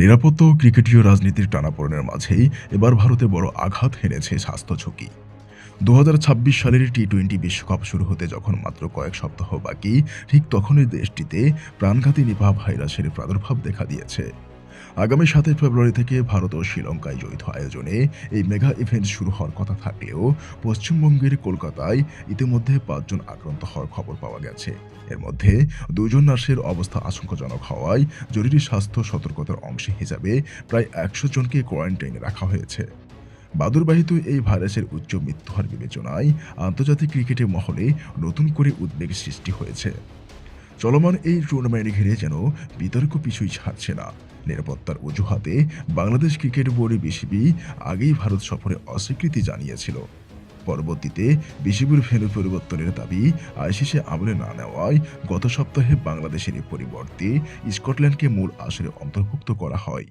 নিরাপত্তা ও ক্রিকেটীয় রাজনীতির টানাপোড়েনের মাঝেই এবার ভারতে বড় আঘাত হেনেছে স্বাস্থ্য ঝুঁকি। দু ছাব্বিশ সালের টি টোয়েন্টি বিশ্বকাপ শুরু হতে যখন মাত্র কয়েক সপ্তাহ বাকি, ঠিক তখনই দেশটিতে প্রাণঘাতী নিপাহ ভাইরাসের প্রাদুর্ভাব দেখা দিয়েছে। আগামী সাতই ফেব্রুয়ারি থেকে ভারত ও শ্রীলঙ্কায় যৌথ আয়োজনে এই মেগা ইভেন্ট শুরু হওয়ার কথা থাকলেও পশ্চিমবঙ্গের কলকাতায় ইতিমধ্যে পাঁচজন আক্রান্ত হওয়ার খবর পাওয়া গেছে। এর মধ্যে দুজন নার্সের অবস্থা আশঙ্কাজনক হওয়ায় জরুরি স্বাস্থ্য সতর্কতার অংশ হিসাবে প্রায় একশো জনকে কোয়ারেন্টাইনে রাখা হয়েছে। বাদুরবাহিত এই ভাইরাসের উচ্চ মৃত্যুহার বিবেচনায় আন্তর্জাতিক ক্রিকেটের মহলে নতুন করে উদ্বেগ সৃষ্টি হয়েছে। চলমান এই টুর্নামেন্ট ঘিরে যেন বিতর্ক পিছুই ছাড়ছে না। নিরাপত্তার অজুহাতে বাংলাদেশ ক্রিকেট বোর্ডে বিসিবি আগেই ভারত সফরে অস্বীকৃতি জানিয়েছিল। পরবর্তীতে বিসিবির ভেন্যু পরিবর্তনের দাবি আইসিসি আমলে না নেওয়ায় গত সপ্তাহে বাংলাদেশের পরিবর্তে স্কটল্যান্ডকে মূল আসরে অন্তর্ভুক্ত করা হয়।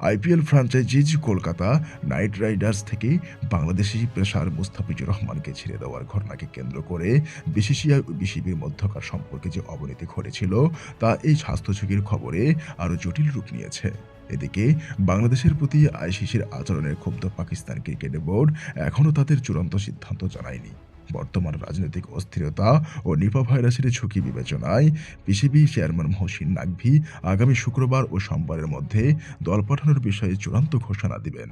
IPL franchises Kolkata knight riders থেকে বাংলাদেশি পেশার মুস্তাফিজুর রহমানকে ছেড়ে দেওয়ার ঘটনাকে কেন্দ্র করে বিসিসিআই ও বিসিবির মধ্যকার সম্পর্কে যে অবনতি ঘটেছিল, তা এই স্বাস্থ্য ঝুঁকির খবরে আরও জটিল রূপ নিয়েছে। এদিকে, বাংলাদেশের প্রতি আইসিসির আচরণের ক্ষুব্ধ পাকিস্তান ক্রিকেট বোর্ড এখনও তাদের চূড়ান্ত সিদ্ধান্ত জানায়নি। বর্তমান রাজনৈতিক অস্থিরতা ও নিপা ভাইরাসের ঝুঁকি বিবেচনায় পিসিবি চেয়ারম্যান মহসিন নাকভি আগামী শুক্রবার ও সোমবারের মধ্যে দল পাঠানোর বিষয়ে চূড়ান্ত ঘোষণা দিবেন।